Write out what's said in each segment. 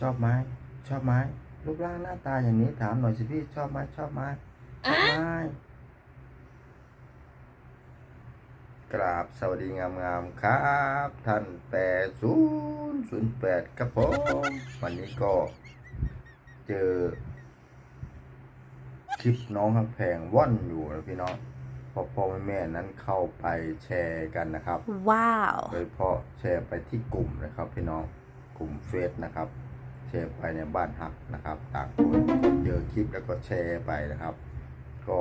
ชอบไหมชอบไหมรูปร่างหน้าตาอย่างนี้ถามหน่อยสิพี่ชอบไหมชอบไหมชอบไหมกราบสวัสดีงามๆครับท่านแปดศูนย์ศูนย์แปดครับผมวันนี้ก็เจอ คลิปน้องทั้งแพงว่อนอยู่นะพี่น้องพ่อพ่อแม่แม่นั้นเข้าไปแชร์กันนะครับ ว้าว โดยเฉพาะแชร์ไปที่กลุ่มนะครับ พี่น้องกลุ่มเฟซนะครับแช ร์ไปในบ้านหักนะครับ ต่างคนก็เจอคลิปแล้วก็แชร์ไปนะครับ ก็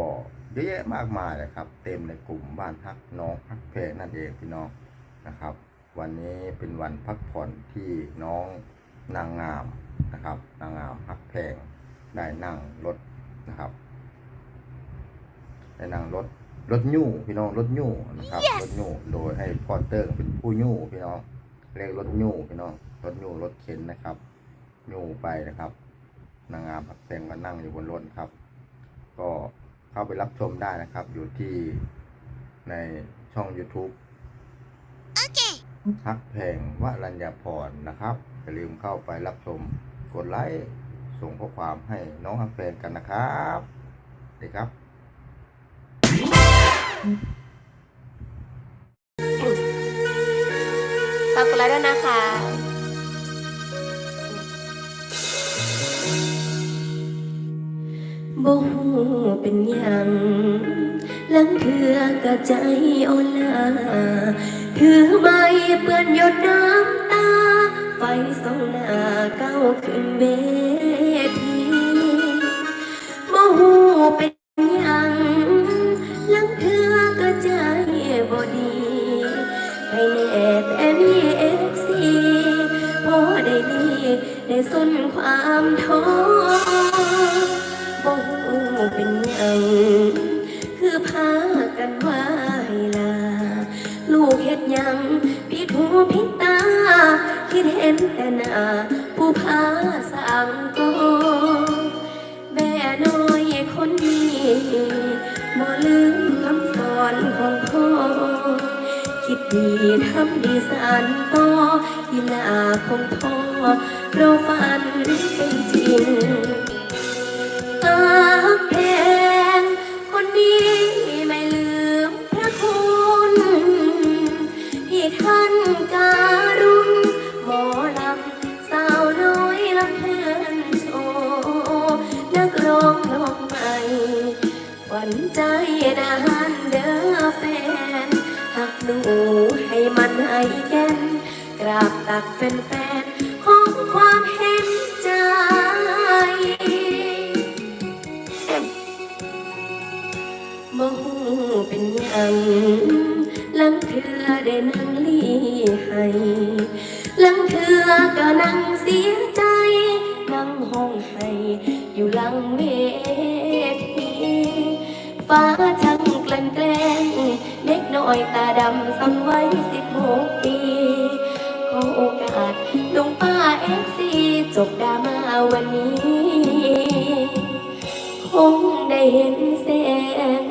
เยอะแยะมากมายเลยครับ เต็มในกลุ่มบ้านฮักน้องฮักเพลนั่นเองพี่น้องนะครับ วันนี้เป็นวันพักผ่อนที่น้องนางงามนะครับ นางงามฮักแพงได้นั่งรถนะครับได้นั่งรถรถยู่พี่น้องรถยู่นะครับรถยู่โดยให้พอเตอร์เป็นผู้ยู่พี่น้องเรียกรถยู่พี่น้องรถยู่รถเข็นนะครับ ยู่ไปนะครับ นางงามพักแพงก็นั่งอยู่บนรถครับ ก็เข้าไปรับชมได้นะครับ อยู่ที่ในช่อง YouTube ฮักแพงวรัญญาพรนะครับอย่าลืมเข้าไปรับชมกดไลค์ส่งข้อความให้น้องฮักแพงกันนะครับดีครับฝากกดไลค์ด้วยนะคะ บ่เป็นยังลังเถือก็ใจอ่อนลาถือไม้เปื้อนหยดน้ำตา ไฟส่องหน้าก้าวขึ้นเวทีบ่ฮู้เป็นยังลังเถือก็ใจบ่ดีให้แน่แต่มีเอฟซีพอได้ดีได้สนความท้อ บ่ฮู้เป็นยังคือพากันว่าให้ลา ลูกเฮ็ดยังผิดหูผิดตา คิดเห็นแต่หน้าผู้พาสั่งก็แม่น้อยคนนี้บ่ลืมคำสอนของพ่อ คิดดีทำดีสานต่อที่หน้าของพ่อเราฝันเป็นจริง นใจนานเด้อแฟนหักหนูให้มันให้แกนกราบตักแฟนๆของความเห็นใจบ่ฮู้เป็นยัง ลังเถือได้นั่งลีให้ลังเถือก็นั่งเสียใจ นั่งห้องให้อยู่หลังเว ฟ้าช่างกลั่นแกล้งเด็กน้อยตาดำสังไว้สิบหกปีขอโอกาสลุงป้าเอฟซีจบดราม่าวันนี้ คงได้เห็นแสง